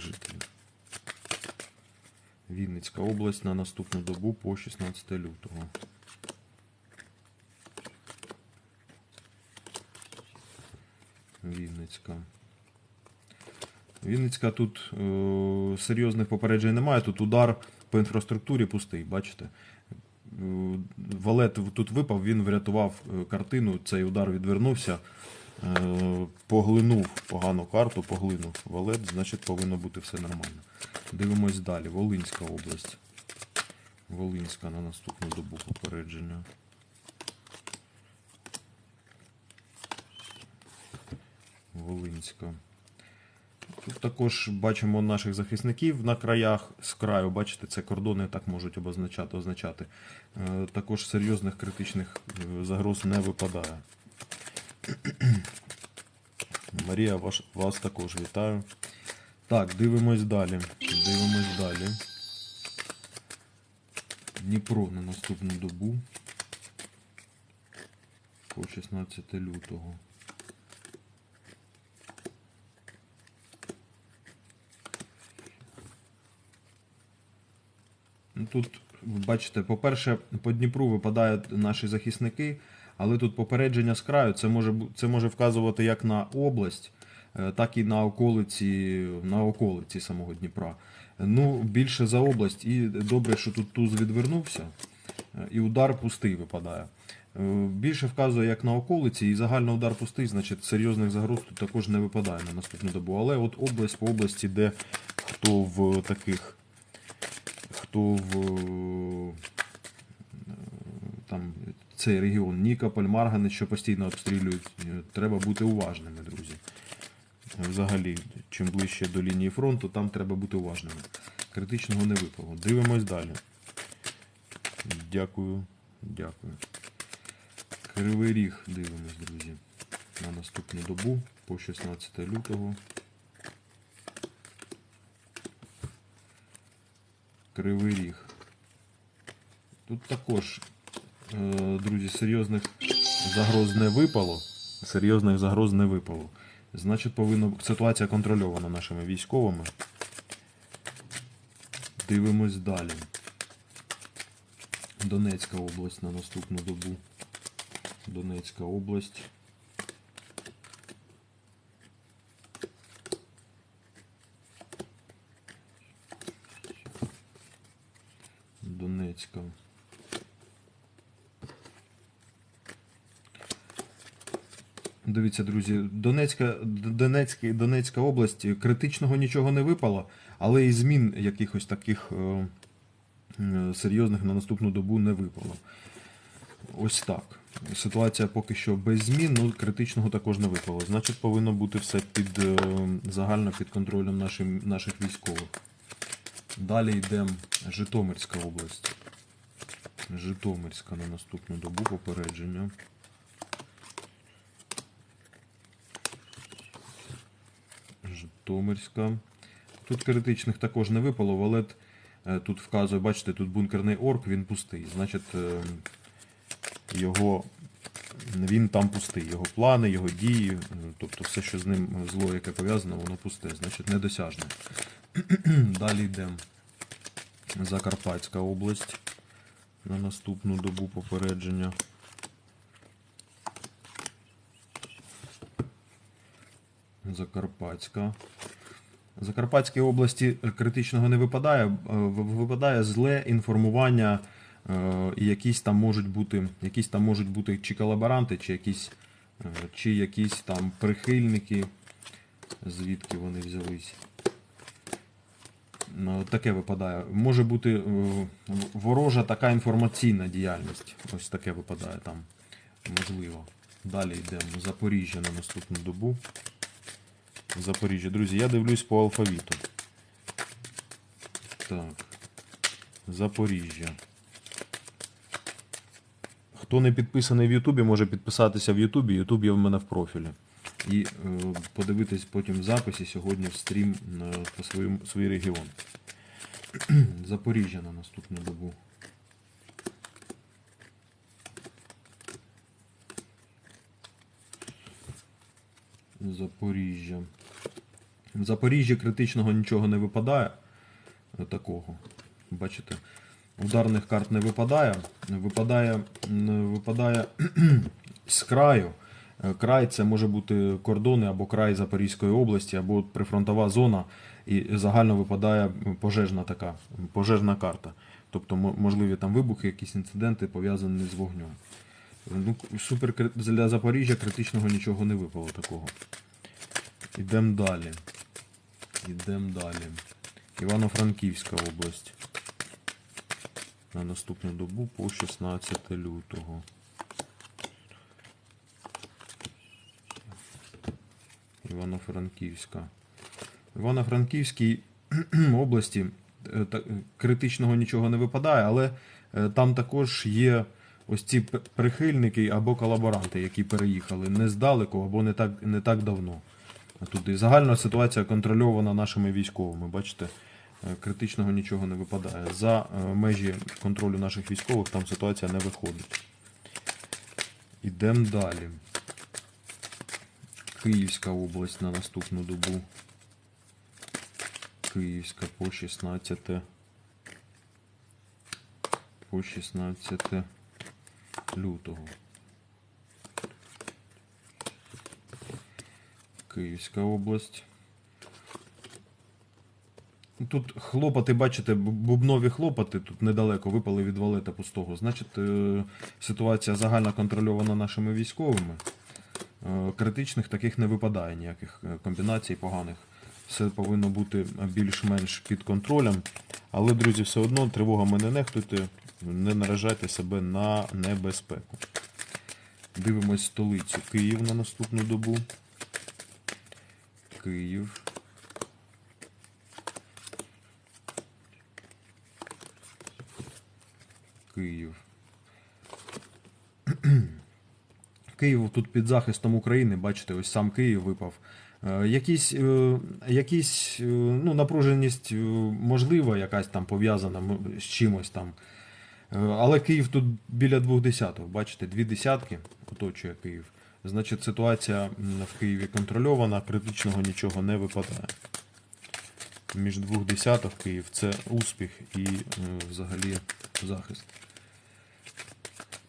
жителів. Вінницька область на наступну добу по 16 лютого. Вінницька. Вінницька тут е, серйозних попереджень немає. Тут удар по інфраструктурі пустий, бачите? Е, Валет тут випав, він врятував е, картину, цей удар відвернувся, поглинув погану карту, поглинув валет, значить повинно бути все нормально. Дивимось далі. Волинська область. Волинська на наступну добу попередження. Волинська. Тут також бачимо наших захисників на краях з краю. Бачите, це кордони так можуть обозначати. означати. Е, Також серйозних критичних е, загроз не випадає. Марія, ваш, вас також вітаю. Так, дивимось далі. Дивимось далі. Дніпро на наступну добу. По 16 лютого. Ну, Тут, бачите, по-перше, по Дніпру випадають наші захисники, але тут попередження з краю це може, це може вказувати як на область, е, так і на околиці, на околиці самого Дніпра. Ну, більше за область, і добре, що тут туз відвернувся, е, і удар пустий випадає. Е, Більше вказує як на околиці, і загально удар пустий, значить серйозних загроз тут також не випадає на наступну добу. Але от область по області, де хто в таких хто в там цей регіон Нікополь, Марганець, що постійно обстрілюють, е, треба бути уважними, друзі. Взагалі, чим ближче до лінії фронту, там треба бути уважними. Критичного не випало. Дивимось далі. Дякую, дякую. Кривий ріг дивимось, друзі. На наступну добу по 16 лютого. Кривий Ріг. Тут також, друзі, серйозних загроз не випало. Серйозних загроз не випало. Значить, повинна ситуація контрольована нашими військовими. Дивимось далі. Донецька область на наступну добу. Донецька область. Донецька. Дивіться, друзі, Донецька, Донецька, Донецька область критичного нічого не випало, але і змін якихось таких е, е, серйозних на наступну добу не випало. Ось так. Ситуація поки що без змін, ну критичного також не випало. Значить, повинно бути все під е, загально під контролем нашим, наших військових. Далі йдемо Житомирська область. Житомирська на наступну добу попередження. Житомирська. Тут критичних також не випало, валет е, тут вказує, бачите, тут бункерний орк, він пустий. Значить, е, його, він там пустий. Його плани, його дії, тобто все, що з ним зло, яке пов'язано, воно пусте, значить недосяжне. Далі йдемо. Закарпатська область на наступну добу попередження. Закарпатська. Закарпатській області критичного не випадає. е, Випадає зле інформування, е, і якісь там можуть бути, якісь там можуть бути чи колаборанти, чи якісь, е, чи якісь там прихильники, звідки вони взялись. Ну, Таке випадає. Може бути ворожа така інформаційна діяльність. Ось таке випадає там. Можливо. Далі йдемо. Запоріжжя на наступну добу. Запоріжжя. Друзі, я дивлюсь по алфавіту. Так. Запоріжжя. Хто не підписаний в Ютубі, може підписатися в Ютубі. Ютуб є в мене в профілі. І е, подивитись потім в записі сьогодні в стрім на, по своєму, свій регіон. Запоріжжя на наступну добу. Запоріжжя. В Запоріжжі критичного нічого не випадає. Такого. Бачите? Ударних карт не випадає. Випадає, випадає з краю. Е, Край це може бути кордони або край Запорізької області, або прифронтова зона, і загально випадає пожежна така, пожежна карта. Тобто можливі там вибухи, якісь інциденти пов'язані з вогнем. Ну, супер для Запоріжжя критичного нічого не випало такого. Ідемо далі. Ідемо далі. Івано-Франківська область. На наступну добу по 16 лютого. Івано-Франківська. Івано-Франківській області е, критичного нічого не випадає, але е, там також є ось ці прихильники або колаборанти, які переїхали не здалеку або не так, не так давно. Туди загальна ситуація контрольована нашими військовими. Бачите, е, критичного нічого не випадає. За е, межі контролю наших військових там ситуація не виходить. Ідемо далі. Київська область на наступну добу. Київська по 16. По 16 лютого. Київська область. Тут хлопоти, бачите, бубнові хлопоти тут недалеко випали від валета пустого. Значить, е, ситуація загально контрольована нашими військовими. Е, Критичних таких не випадає ніяких е, комбінацій поганих. Все повинно бути більш-менш під контролем. Але, друзі, все одно тривогами не нехтуйте, не наражайте себе на небезпеку. Дивимось столицю Київ на наступну добу. Київ. Київ. Київ тут під захистом України, бачите, ось сам Київ випав. Е, Якісь, е, якісь е, ну, напруженість можлива, якась там пов'язана з чимось там. Але Київ тут біля двох десяток, бачите, дві десятки оточує Київ. Значить, ситуація в Києві контрольована, критичного нічого не випадає. Між двох десяток Київ це успіх і е, взагалі захист.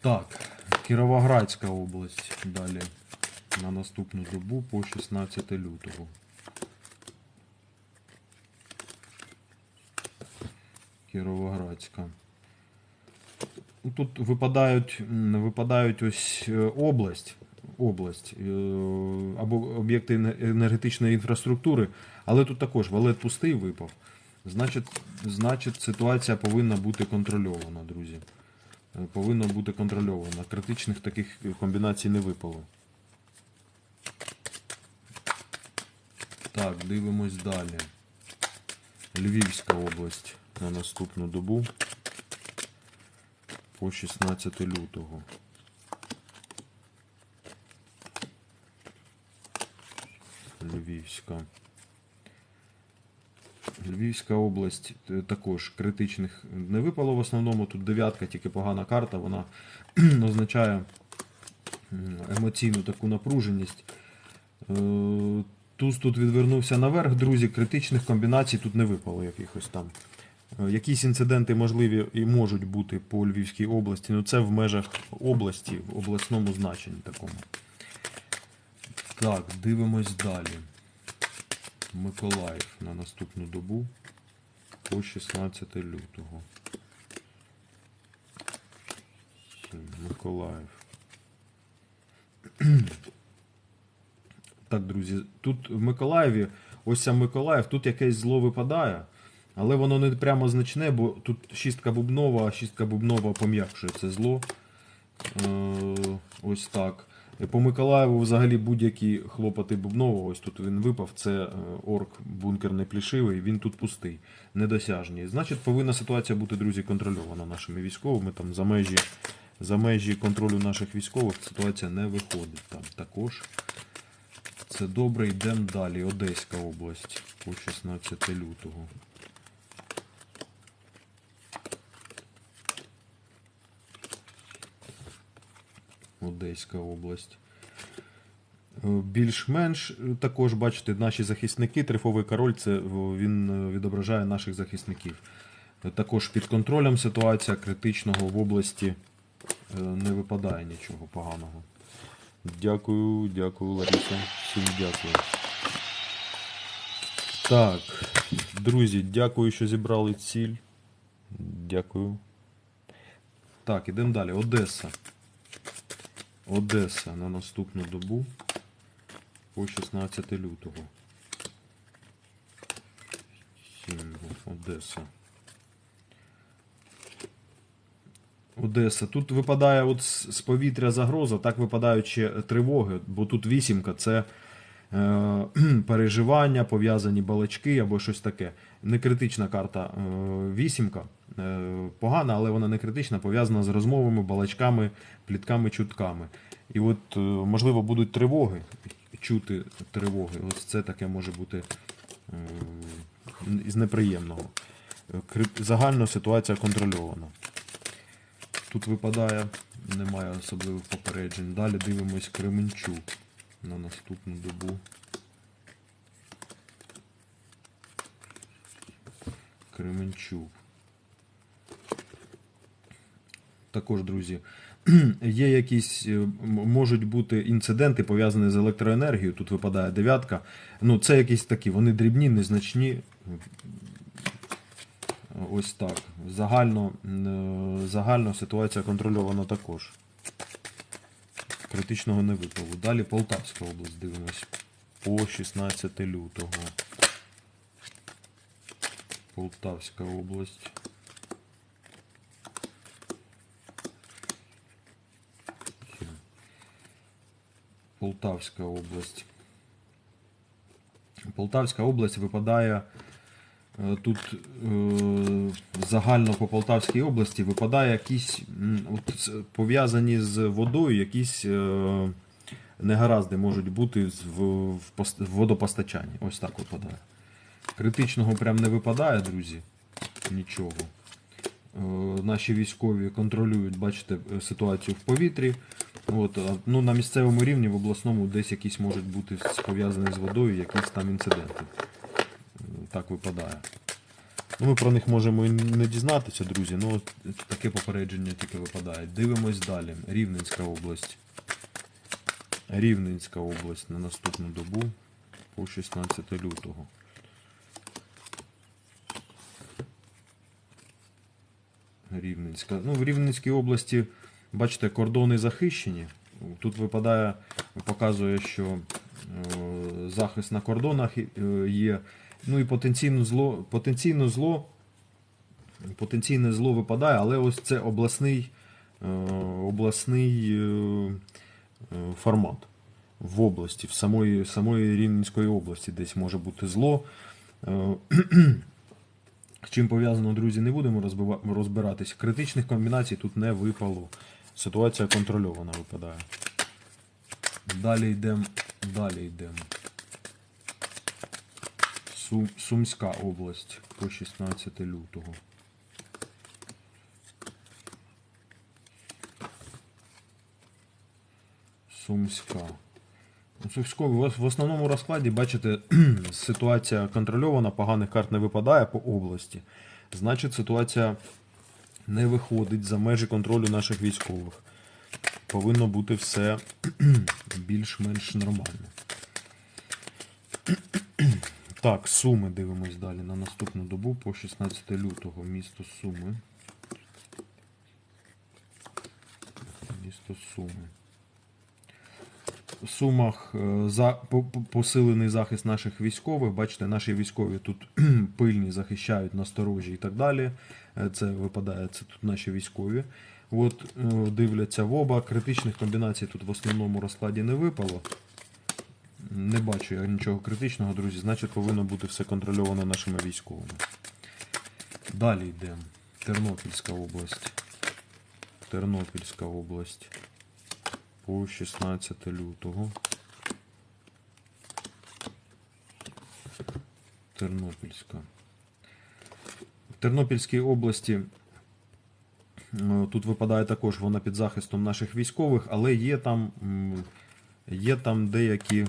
Так, Кіровоградська область далі на наступну добу по 16 лютого. Кіровоградська. Ну, Тут випадають, випадають ось е, область, область е, або об'єкти енергетичної інфраструктури, але тут також валет пустий випав. Значить, значить, ситуація повинна бути контрольована, друзі. Е, Повинна бути контрольована. Критичних таких комбінацій не випало. Так, дивимось далі. Львівська область на наступну добу по 16 лютого. Львівська. Львівська область е, також критичних не випало в основному. Тут дев'ятка, тільки погана карта, вона означає емоційну таку напруженість. Е, Туз тут відвернувся наверх, друзі, критичних комбінацій тут не випало якихось там. Е, Якісь інциденти можливі і можуть бути по Львівській області, але це в межах області, в обласному значенні такому. Так, дивимось далі. Миколаїв на наступну добу по 16 лютого. Миколаїв. Так, друзі, тут в Миколаєві, ось сам Миколаїв, тут якесь зло випадає, але воно не прямо значне, бо тут шістка бубнова, а шістка бубнова пом'якшує це зло. Е, ось так. По Миколаєву взагалі будь-які хлопоти бубнового, ось тут він випав, це е, орк бункер не плішивий, він тут пустий, недосяжний. Значить, повинна ситуація бути, друзі, контрольована нашими військовими. Там за межі, за межі контролю наших військових ситуація не виходить. Там також. Це добре, йдемо далі. Одеська область по 16 лютого. Одеська область. Е, Більш-менш е, також бачите, наші захисники, трифовий король, це він е, відображає наших захисників. Також під контролем ситуація критичного в області не випадає нічого поганого. Дякую, дякую, Лариса. Всім дякую. Так, друзі, дякую, що зібрали ціль. Дякую. Так, ідемо далі. Одеса. Одеса на наступну добу по 16 лютого. Одеса. Одеса. Тут випадає от з з повітря загроза, так випадають ще тривоги, бо тут вісімка це е, переживання, пов'язані балачки або щось таке. Не критична карта е, вісімка. Е, погана, але вона не критична, пов'язана з розмовами, балачками, плітками, чутками. І от, е, можливо, будуть тривоги, чути тривоги. Ось це таке може бути е, із неприємного. Загально ситуація контрольована. Тут випадає, немає особливих попереджень. Далі дивимось Кременчук на наступну добу. Кременчук. Також, друзі, є якісь, е, можуть бути інциденти пов'язані з електроенергією. Тут випадає дев'ятка. Ну, це якісь такі, вони дрібні, незначні. Ось так. Загально, е, загально ситуація контрольована також. Критичного не випало. Далі Полтавська область дивимось. По 16 лютого. Полтавська область. Полтавська область. Полтавська область випадає е, тут е, загально по Полтавській області випадає якісь от, пов'язані з водою, якісь е, негаразди можуть бути в, водопостачанні. Ось так випадає. Критичного прям не випадає, друзі. Нічого. Наші військові контролюють, бачите, ситуацію в повітрі. От, ну, на місцевому рівні, в обласному, десь якісь можуть бути пов'язані з водою, якісь там інциденти. Так випадає. Ну, ми про них можемо і не дізнатися, друзі, ну от таке попередження тільки випадає. Дивимось далі. Рівненська область. Рівненська область на наступну добу по 16 лютого. Рівненська. Ну, в Рівненській області, бачите, кордони захищені. Тут випадає, показує, що е, захист на кордонах е, є. Ну і потенційно зло, потенційно зло, потенційне зло випадає, але ось це обласний, е, обласний формат в області, в самої, самої Рівненської області десь може бути зло. З чим пов'язано, друзі, не будемо розбиратись. Критичних комбінацій тут не випало. Ситуація контрольована випадає. Далі йдемо. Далі йдемо. Сум, Сумська область по 16 лютого. Сумська. В основному розкладі, бачите, ситуація контрольована, поганих карт не випадає по області. Значить, ситуація не виходить за межі контролю наших військових. Повинно бути все більш-менш нормально. Так, Суми дивимось далі на наступну добу по 16 лютого. Місто Суми. Місто Суми. Сумах е, за, по- по- посилений захист наших військових. Бачите, наші військові тут пильні захищають насторожі і так далі. Е, Це випадає, це тут наші військові. От е, дивляться в оба. Критичних комбінацій тут в основному розкладі не випало. Не бачу я нічого критичного, друзі. Значить, повинно бути все контрольовано нашими військовими. Далі йдемо. Тернопільська область. Тернопільська область. По 16 лютого. Тернопільська. В Тернопільській області е, тут випадає також вона під захистом наших військових, але є там Є там деякі.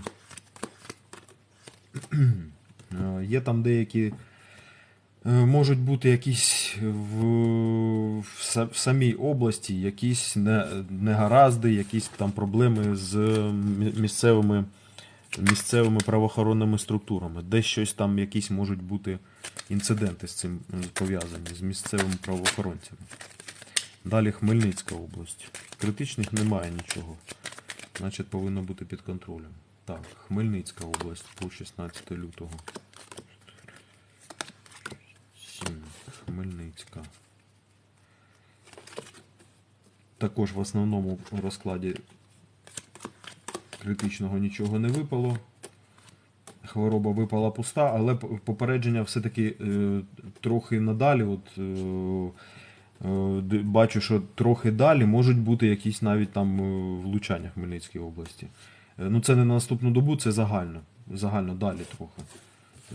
е, Є там деякі. е, Можуть бути якісь в, в, самій області якісь не, негаразди, якісь там проблеми з місцевими, місцевими правоохоронними структурами. Де щось там, якісь можуть бути інциденти з цим пов'язані з місцевими правоохоронцями. Далі Хмельницька область. Критичних немає нічого. Значить, повинно бути під контролем. Так, Хмельницька область по 16 лютого. 7. Хмельницька. Також в основному розкладі критичного нічого не випало. Хвороба випала пуста, але попередження все-таки е, трохи надалі. От, е, е, бачу, що трохи далі можуть бути якісь навіть там е, влучання Хмельницькій області. Е, ну, це не на наступну добу, це загально. Загально далі трохи.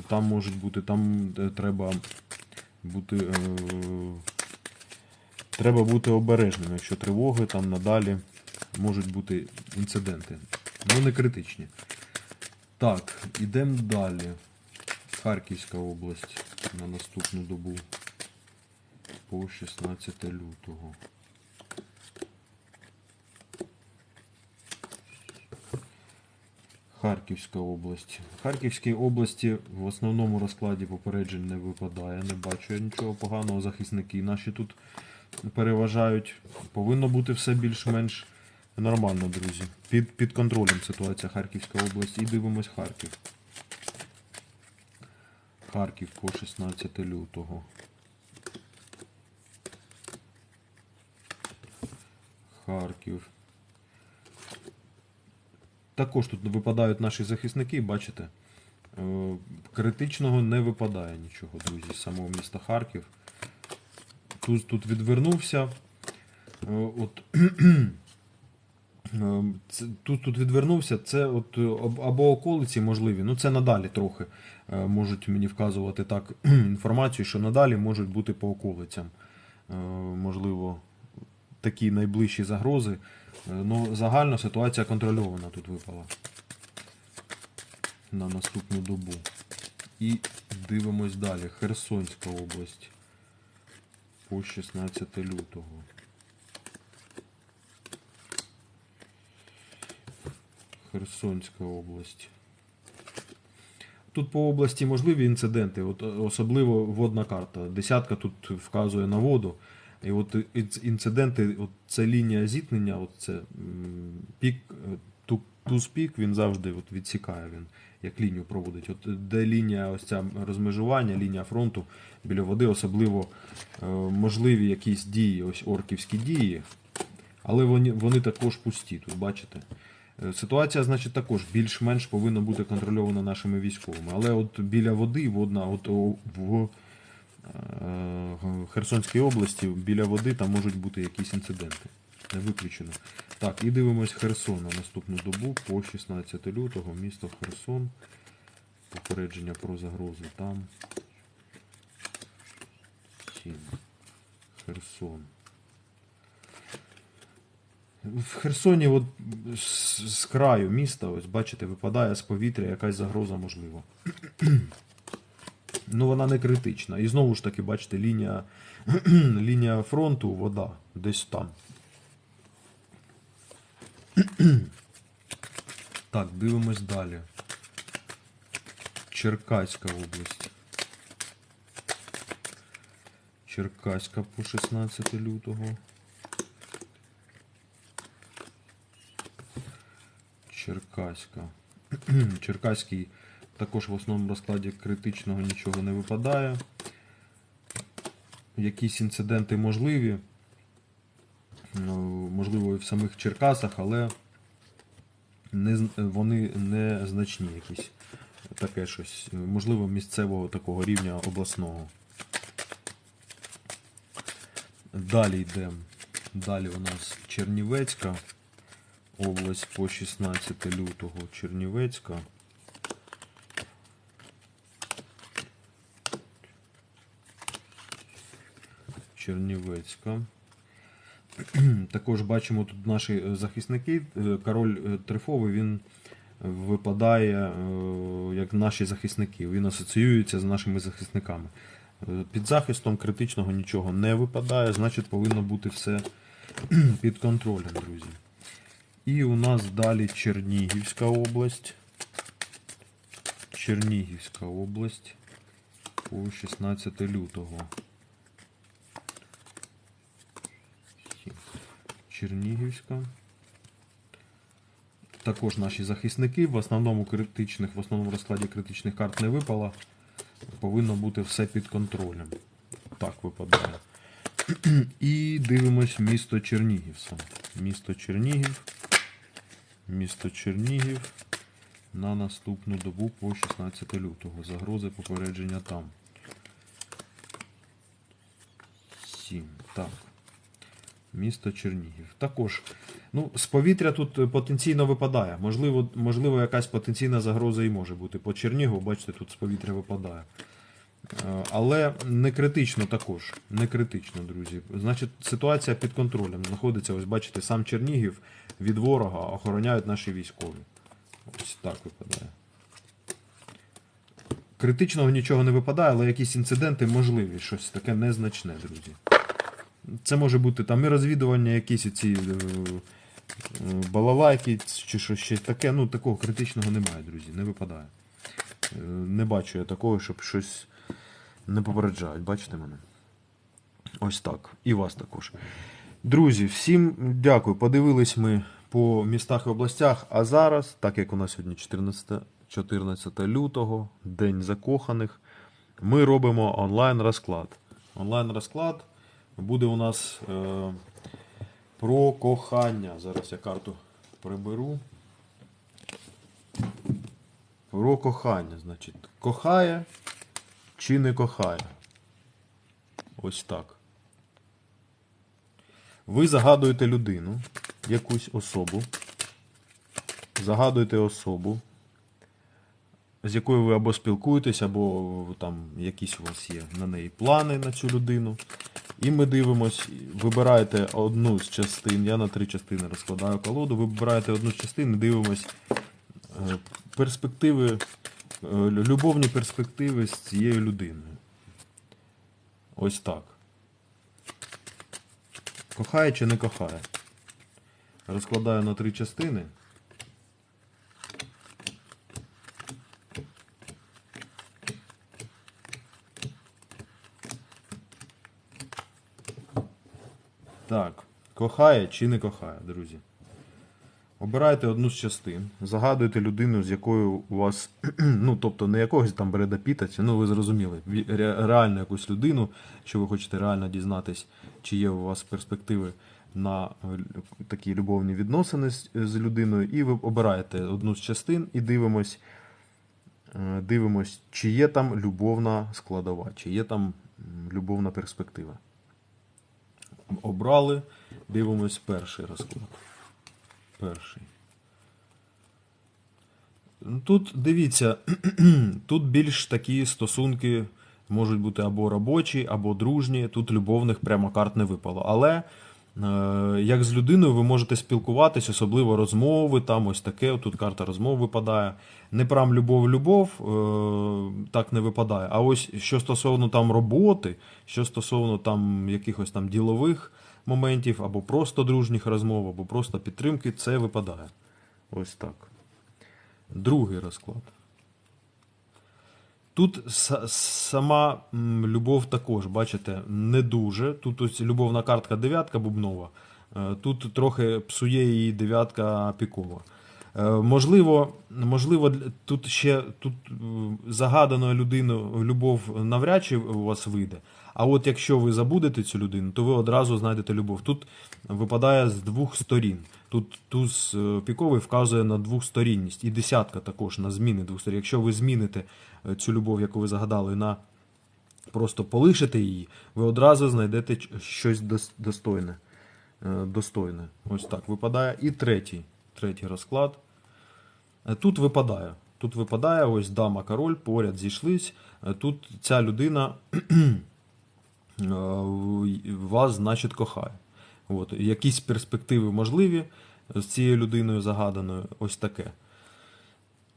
Там можуть бути, там е, треба бути. Е, треба бути обережним, якщо тривоги, там надалі можуть бути інциденти. Ну, не критичні. Так, ідемо далі. Харківська область на наступну добу по 16 лютого. Харківська область. В Харківській області в основному розкладі попереджень не випадає. Не бачу я нічого поганого. Захисники наші тут переважають. Повинно бути все більш-менш нормально, друзі. Під, під контролем ситуація Харківська область. І дивимось Харків. Харків по 16 лютого. Харків. Також тут випадають наші захисники, бачите. Е, Критичного не випадає нічого, друзі, з самого міста Харків. Тут, тут відвернувся. Е, От, е, тут, тут відвернувся. Це от, е, або околиці можливі. Ну, це надалі трохи можуть мені вказувати так інформацію, що надалі можуть бути по околицям. Можливо, такі найближчі загрози. Е, Ну, загально ситуація контрольована тут випала на наступну добу. І дивимось далі. Херсонська область по 16 лютого. Херсонська область. Тут по області можливі інциденти, от, особливо водна карта. Десятка тут вказує на воду. І от інциденти, от це лінія зіткнення, от це пік, ту- туз пік, він завжди от відсікає він, як лінію проводить. От де лінія ось ця розмежування, лінія фронту біля води, особливо е, можливі якісь дії, ось орківські дії, але вони, вони також пусті, тут бачите. Е, Ситуація, значить, також більш-менш повинна бути контрольована нашими військовими. Але от біля води, водна, от в Херсонській області, біля води там можуть бути якісь інциденти. Не виключено. Так, і дивимось Херсон на наступну добу по 16 лютого, місто Херсон. Попередження про загрози там. 7. Херсон. В Херсоні, от з краю міста, ось бачите, випадає з повітря якась загроза можлива. Ну, вона не критична. І знову ж таки, бачите, лінія, лінія фронту, вода, десь там. Так, дивимось далі. Черкаська область. Черкаська по 16 лютого. Черкаська. Черкаський також в основному розкладі критичного нічого не випадає. Якісь інциденти можливі. Ну, Можливо, і в самих Черкасах, але не, вони не значні якісь. Таке щось. Можливо, місцевого такого рівня обласного. Далі йдемо. Далі у нас Чернівецька область по 16 лютого. Чернівецька. Чернівецька. Також бачимо тут наші е, захисники. Е, Король е, трифовий він випадає як наші захисники. Він асоціюється з нашими захисниками. Під захистом критичного нічого не випадає, значить повинно бути все під контролем, друзі. І у нас далі Чернігівська область. Чернігівська область по 16 лютого. Чернігівська. Також наші захисники. В основному критичних, в основному розкладі критичних карт не випало. Повинно бути все під контролем. Так випадає. І дивимось місто Чернігів. Місто Чернігів. Місто Чернігів на наступну добу по 16 лютого. Загрози попередження там. 7. Так. Місто Чернігів. Також, ну, з повітря тут потенційно випадає. Можливо, можливо, якась потенційна загроза і може бути. По Чернігову, бачите, тут з повітря випадає. Е, Але не критично також. Не критично, друзі. Значить, ситуація під контролем знаходиться. Ось бачите, сам Чернігів від ворога охороняють наші військові. Ось так випадає. Критичного нічого не випадає, але якісь інциденти можливі. Щось таке незначне, друзі. Це може бути там і розвідування, якісь ці е, балалайки чи щось ще таке. Ну, такого критичного немає, друзі, не випадає. Е, Не бачу я такого, щоб щось не попереджають. Бачите мене? Ось так. І вас також. Друзі, всім дякую. Подивились ми по містах і областях. А зараз, так як у нас сьогодні 14, 14 лютого, День закоханих, ми робимо онлайн розклад. Буде у нас е, про кохання. Зараз я карту приберу. Про кохання, значить, кохає чи не кохає. Ось так. Ви загадуєте людину, якусь особу. Загадуєте особу, з якою ви або спілкуєтесь, або там якісь у вас є на неї плани на цю людину. І ми дивимось, вибираєте одну з частин. Я на три частини розкладаю колоду. Вибираєте одну з частин і дивимось е, перспективи, е, любовні перспективи з цією людиною. Ось так. Кохає чи не кохає? Розкладаю на три частини. Так, кохає чи не кохає, друзі. Обирайте одну з частин, загадуйте людину, з якою у вас, ну тобто не якогось там Бреда Піта, ну ви зрозуміли, реально якусь людину, що ви хочете реально дізнатись, чи є у вас перспективи на е, такі любовні відносини з, з людиною, і ви обираєте одну з частин і дивимось, е, дивимось, чи є там любовна складова, чи є там любовна перспектива. Обрали, дивимось перший розклад. Перший. Ну, Тут дивіться, тут більш такі стосунки можуть бути або робочі, або дружні. Тут любовних прямо карт не випало. Але як з людиною ви можете спілкуватись, особливо розмови, там ось таке. Тут карта розмов випадає. Не прям любов-любов, е, так не випадає. А ось що стосовно там роботи, що стосовно там якихось там ділових моментів, або просто дружніх розмов, або просто підтримки, це випадає. Ось так. Другий розклад. Тут сама любов також, бачите, не дуже. Тут ось любовна картка дев'ятка бубнова. Е, Тут трохи псує її дев'ятка пікова. Е, Можливо, можливо, тут ще тут е, загаданою людиною любов навряд чи у вас вийде. А от якщо ви забудете цю людину, то ви одразу знайдете любов. Тут випадає з двох сторін. Тут туз е, піковий вказує на двохсторінність. І десятка також на зміни двох сторін. Якщо ви зміните е, цю любов, яку ви загадали, на просто полишите її, ви одразу знайдете щось достойне. Е, достойне. Ось так випадає. І третій, третій розклад. Тут випадає. Тут випадає ось дама, король, поряд зійшлись. Тут ця людина вас, значить, кохає. От, якісь перспективи можливі з цією людиною загаданою. Ось таке.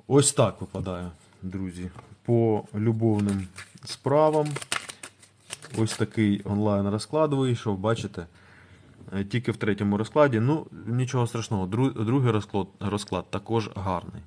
Ось так випадає, друзі. По любовним справам. Ось такий онлайн розклад вийшов, бачите? Е, Тільки в третьому розкладі. Ну, нічого страшного. Другий розклад, розклад також гарний.